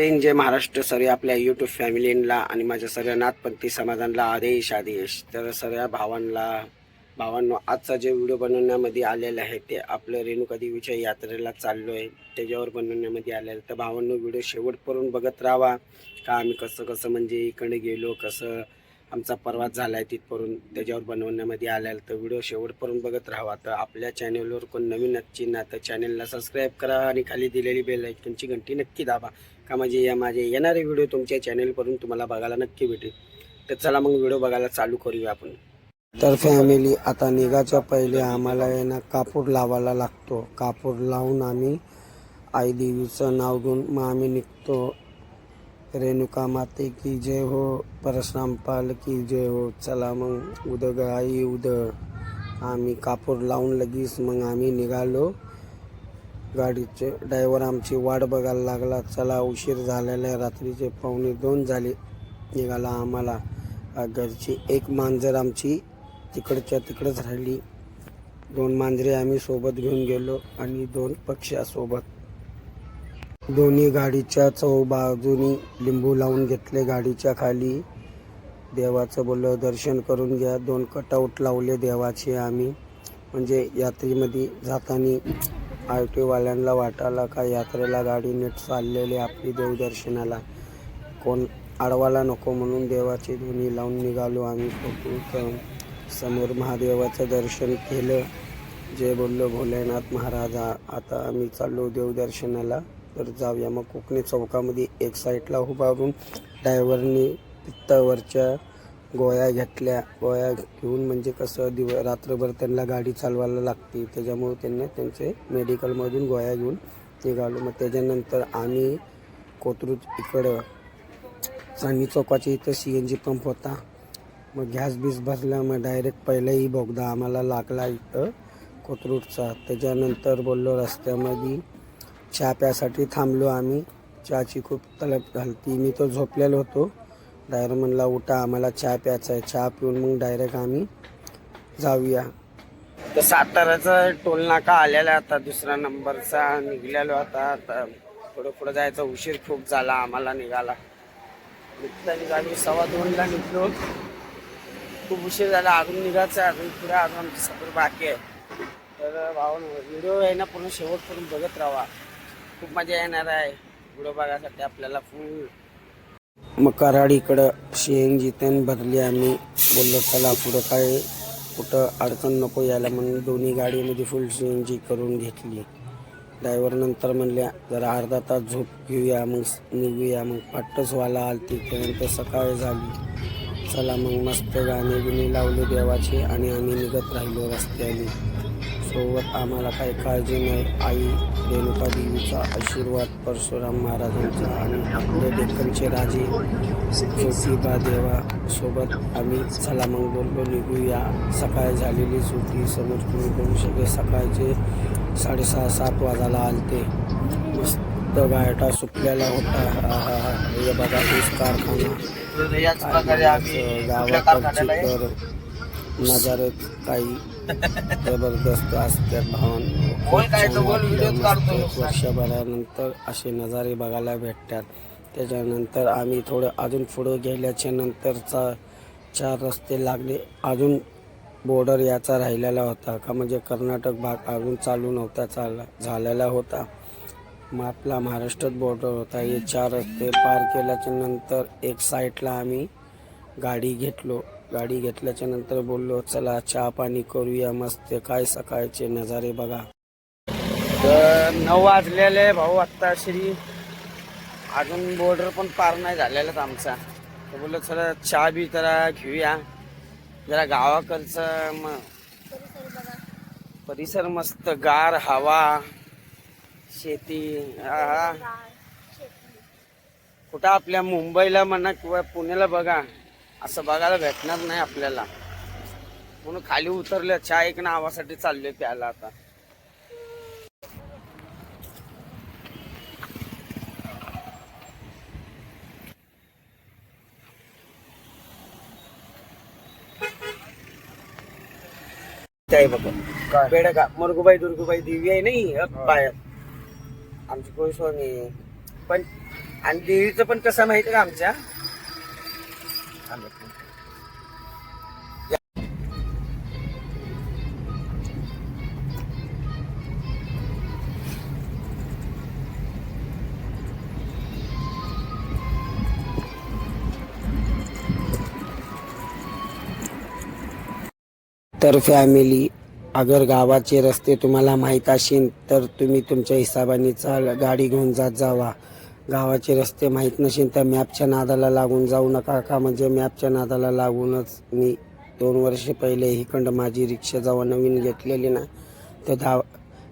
जय जय महाराष्ट्र सर्व आपल्या युट्यूब फॅमिलीला आणि माझ्या सर्व नाथपंथी समाजांना आदेश आदेश. तर सर्व भावांना भावांनो आजचा जे व्हिडिओ बनवण्यामध्ये आलेला आहे ते आपलं रेणुका देवीच्या यात्रेला चाललो आहे त्याच्यावर बनवण्यामध्ये आलेलं. तर भावांनो व्हिडिओ शेवटपर्यंत बघत राहावा का आम्ही कसं कसं म्हणजे इकडे गेलो कसं आमचा प्रवास झाला आहे तिथपर्यंत त्याच्यावर बनवण्यामध्ये आलेला. तर व्हिडिओ शेवटपर्यंत बघत राहावा तर आपल्या चॅनेलवर कोण नवीन नक्की ना तर चॅनेलला सबस्क्राईब करा आणि खाली दिलेली बेल आयकनची घंटी नक्की दाबा. का म्हणजे या माझे येणारे व्हिडिओ तुमच्या चॅनेलवरून तुम्हाला बघायला नक्की भेटेल. तर चला मग व्हिडिओ बघायला चालू करूया आपण. तर फॅमिली आता निघाच्या पहिले आम्हाला आहे ना कापूर लावायला लागतो. कापूर लावून आम्ही आई देवीचं नाव घेऊन मग आम्ही निघतो. रेणुका माते की जय हो परशुराम पाल की जय हो. चला मग उद आई उद. आम्ही कापूर लावून लगेच मग आम्ही निघालो. गाडीचे ड्रायव्हर आमची वाट बघायला लागला. चला उशीर झालेला आहे रात्रीचे पावणे दोन झाले. निघाला आम्हाला. घरची एक मांजर आमची तिकडच्या तिकडंच राहिली. दोन मांजरे आम्ही सोबत घेऊन गेलो आणि दोन पक्ष्यासोबत दोन्ही गाडीच्या चौ बाजूनी लिंबू लावून घेतले गाडीच्या खाली. देवाचं बोललं दर्शन करून घ्या. दोन कटआउट लावले देवाचे आम्ही. म्हणजे यात्रेमध्ये जाताना आय टीवाल्यांना वाटायला का यात्रेला गाडी नीट चाललेली आपली देवदर्शनाला? कोण आडवाला नको म्हणून देवाची धुनी लावून निघालो आम्ही फोटो समोर महादेवाचं दर्शन केलं. जे बोललो भोलेनाथ महाराजा आता आम्ही चाललो देवदर्शनाला. तर जाऊया. मग कोकणी चौकामध्ये एक साईडला उभारून ड्रायव्हरनी पित्तावरच्या गोळ्या घेतल्या. गोळ्या घेऊन म्हणजे कसं दिव रात्रभर त्यांना गाडी चालवायला लागते. त्याच्यामुळे त्यांना त्यांचे मेडिकलमधून गोळ्या घेऊन निघालो. मग त्याच्यानंतर आम्ही कोथरूड इकडं चांदी चौकाच्या इथं सी एन जी पंप होता. मग गॅस बीस भरला. मग डायरेक्ट पहिलाही बोगदा आम्हाला लागला इथं कोथरूडचा. त्याच्यानंतर बोललो रस्त्यामध्ये चहा प्यासाठी थांबलो आम्ही. चहाची खूप तलब झाली मी तो झोपलेलो होतो. ड्रायव्हर म्हणला उठा आम्हाला चहा प्यायचा आहे. चहा पिऊन मग डायरेक्ट आम्ही जाऊया. तर साताऱ्याचा टोल नाका आलेला आता दुसरा नंबरचा निघलेलो आता. आता पुढं पुढं जायचा उशीर खूप झाला आम्हाला निघाला. निघता सव्वा दोनला निघलो. खूप उशीर झाला अजून निघायचं आहे अजून पुढे अजून आमचं सफर बाकी आहे. तर भाऊ व्हिडिओ आहे ना पूर्ण शेवटपर्यंत बघत राहा. खूप मजा येणार आहे. व्हिडिओ बघायसाठी आपल्याला फुल मग कराडीकडं शेंग जितेन भरली आम्ही बोललो चला पुढं काय कुठं अडचण नको यायला म्हणून दोन्ही गाडीमध्ये फुल सी जी करून घेतली. ड्रायव्हर नंतर म्हणल्या जरा अर्धा तास झोप घेऊया मग निघूया मग पाट्टच व्हायला आलती त्यानंतर सकाळ झाली. चला मग मस्त गाणे बिणे लावले देवाचे आणि आम्ही निघत राहिलो रस्त्याने. सोबत आम्हाला काही काळजी नाही. आई रेणुका देवीचा आशीर्वाद परशुराम महाराजांचा आणि आपले डेक्कनचे राजे ज्योतिबा देवा सोबत आम्ही चला मग बोललो निघूया. सकाळ झालेलीच होती समोर तुम्ही बघू शकते. सकाळचे साडेसहा सात वाजायला आलते. मस्त गायटा सुटलेला होता हा हा हा हे बघा ऊस कारखाना. आहे? तर नजारे काही जबरदस्त असतात भावन. वर्षभरानंतर असे नजारे बघायला भेटतात. त्याच्यानंतर आम्ही थोडं अजून पुढं गेल्याच्या नंतरचा चार रस्ते लागले. अजून बॉर्डर याचा राहिलेला होता का? म्हणजे कर्नाटक भाग अजून चालू नव्हता चालला झालेला होता. मग आपला महाराष्ट्रात बॉर्डर होता. हे चार रस्ते पार केल्याच्यानंतर एक साईडला आम्ही गाडी घेतलो. गाडी घेतल्याच्या नंतर बोललो चला चहा पाणी करूया मस्त. काय सकाळचे नजारे बघा. तर नऊ वाजलेले भाऊ आत्ता श्री. अजून बॉर्डर पण पार नाही झालेलाच आमचा. तर बोललो चला चहा बी जरा घेऊया. जरा गावाकडचं मग परिसर मस्त गार हवा शेती हा कुठं आपल्या मुंबईला म्हणा किंवा पुण्याला बघा. असं बघायला भेटणार नाही आपल्याला. म्हणून खाली उतरलं चहा एक नावासाठी चाललोय प्यायला आता. काय बघा. बेडका मुरगुबाई दुर्गुबाई देवी आहे नाही अ, पाय आमची कोळसवानी पण आणि देवीचं पण कसं माहिती आहे का आमच्या? तर फॅमिली अगर गावाचे रस्ते तुम्हाला माहीत असेल तर तुम्ही तुमच्या हिशोबाने चाल गाडी घेऊन जात जावा. गावाचे रस्ते माहीत नसेल तर मॅपच्या नादाला लागून जाऊ नका का? म्हणजे मॅपच्या नादाला लागूनच मी दोन वर्ष पहिले हिकडं माझी रिक्षा जेव्हा नवीन घेतलेली ना तर धाव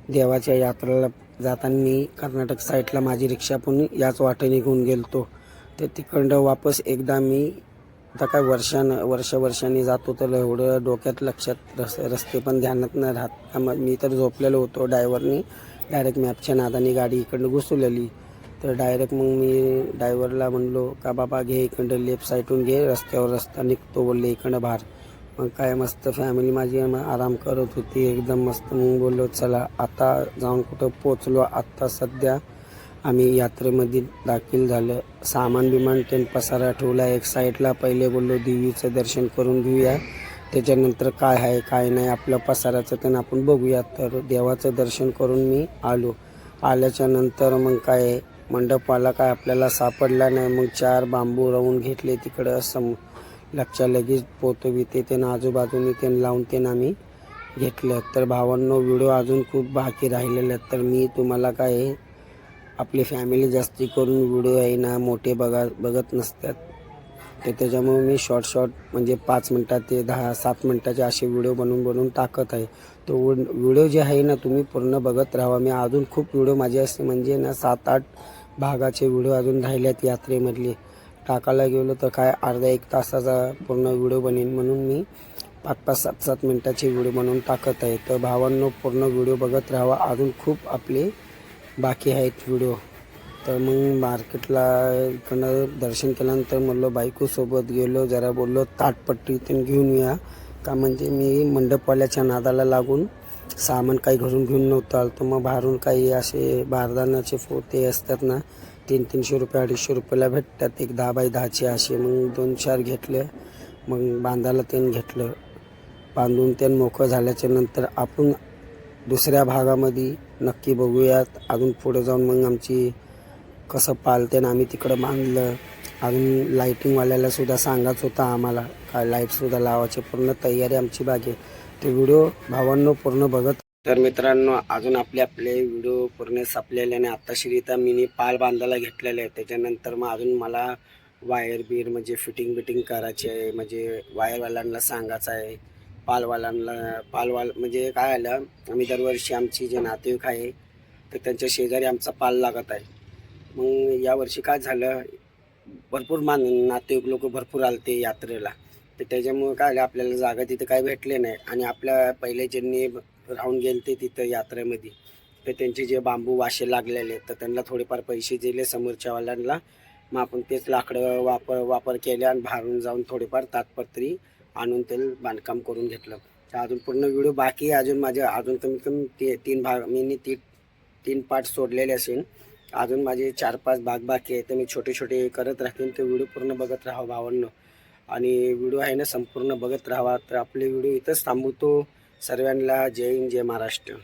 देवाच्या यात्रेला जाताना मी कर्नाटक साईडला माझी रिक्षा पण याच वाटे निघून गेलतो. तर तिकडं वापस एकदा मी आता काय वर्षानं वर्ष वर्षांनी जातो तर एवढं डोक्यात लक्षात रस रस्ते पण ध्यानात न राहत मी तर झोपलेलो होतो डायव्हरनी डायरेक्ट मॅपच्या नादाने गाडी इकडनं घुसवलेली. तर डायरेक्ट मग मी डायव्हरला म्हणलो का बाबा घे इकडं लेफ्ट साईडून घे रस्त्यावर रस्ता निघतो बोलले इकडं बाहेर. मग काय मस्त फॅमिली माझी आराम करत होती एकदम मस्त. मग बोललो चला आता जाऊन कुठं पोचलो आत्ता सध्या आम्ही यात्रेमध्ये दाखल झालं. सामान बिमान टेन पसारा ठेवला एक साईडला पहिले बोललो देवीचं दर्शन करून घेऊया त्याच्यानंतर काय आहे काय नाही आपलं पसाराचं तर आपण बघूया. तर देवाचं दर्शन करून मी आलो. आल्याच्यानंतर मग काय मंडपाला काय आपल्याला सापडला नाही मग चार बांबू राहून घेतले तिकडं सम लक्षा लगेच पोतो बिते ते आजूबाजूने ते लावून ते आम्ही घेतलं. तर भावांनो व्हिडिओ अजून खूप बाकी राहिलेले आहेत. तर मी तुम्हाला काय आपली फॅमिली जास्ती करून व्हिडिओ आहे ना मोठे बघा बघत नसतात. तर त्याच्यामुळे मी शॉर्ट शॉर्ट म्हणजे पाच मिनटात ते दहा सात मिनटाचे असे व्हिडिओ बनवून बनवून टाकत आहे. तो व्हिडिओ जे आहे ना तुम्ही पूर्ण बघत राहा. मी अजून खूप व्हिडिओ माझे असे म्हणजे ना सात आठ भागाचे व्हिडिओ अजून राहिल्यात यात्रेमधले. टाकायला गेलो तर काय अर्धा एक तासाचा पूर्ण व्हिडिओ बनेन म्हणून मी पाच पाच सात सात मिनटाचे व्हिडिओ बनवून टाकत आहे. तर भावांनो पूर्ण व्हिडिओ बघत राहावा अजून खूप आपले बाकी आहेत व्हिडिओ तर मग मार्केटला इकडनं दर्शन केल्यानंतर म्हणलो बायकोसोबत गेलो जरा बोललो ताटपट्टी इथून घेऊन या. का म्हणजे मी मंडपवाल्याच्या नादाला लागून सामान काही घरून घेऊन नव्हतं आलं तर मग बाहेरून काही असे बारदानाचे फोते असतात ना तीन तीनशे रुपये अडीचशे रुपयाला भेटतात. एक दहा बाय दहाचे असे. मग दोन चार घेतले. मग बांधायला तेन घेतलं. बांधून तेन मोकळं झाल्याच्यानंतर आपण दुसऱ्या भागामध्ये नक्की बघूयात. अजून पुढे जाऊन मग आमची कसं पालते ना आम्ही तिकडं बांधलं. अजून लाईटिंगवाल्याला सुद्धा सांगायचं होतं आम्हाला. काय लाईटसुद्धा लावायची पूर्ण तयारी आमची बागे ते व्हिडिओ भावांनो पूर्ण बघत तर मित्रांनो अजून आपले आपले व्हिडिओ पूर्ण सापलेले आणि आता श्रीता मिनी पाल बांधायला घेतलेले आहे त्याच्यानंतर मग अजून मला वायर बीर म्हणजे फिटिंग बिटिंग करायची आहे. म्हणजे वायरवाल्यांना सांगायचं आहे. पालवाल्यांना पालवाल म्हणजे काय आलं आम्ही दरवर्षी आमची जे नातेवाईक आहे तर त्यांच्या शेजारी आमचा पाल लागत आहे. मग यावर्षी काय झालं? भरपूर मान नातेवाईक लोक भरपूर आलते यात्रेला. तर त्याच्यामुळे काय झालं? आपल्याला जागा तिथं काय भेटले नाही. आणि आपल्या पहिले ज्यांनी राहून गेले ते तिथं यात्रेमध्ये तर त्यांचे जे बांबू वाशे लागलेले तर त्यांना थोडेफार पैसे दिले समोरच्यावाल्यांना. मग आपण तेच लाकडं वापर वापर केले आणि बाहेरून जाऊन थोडेफार तात्पत्री आणून ते बांधकाम करून घेतलं. तर अजून पूर्ण व्हिडिओ बाकी अजून माझे अजून कमीत कमी ते तीन भाग मी ती तीन पार्ट सोडलेले असेल अजून माझे चार पाच भाग बाकी आहे तर मी छोटे छोटे करत राहतील ते व्हिडिओ पूर्ण बघत राहा भावांनो. आणि व्हिडिओ आहे ना संपूर्ण बघत राहावा तर आपले व्हिडिओ इथंच थांबवतो. सर्वांना जय हिंद जय महाराष्ट्र.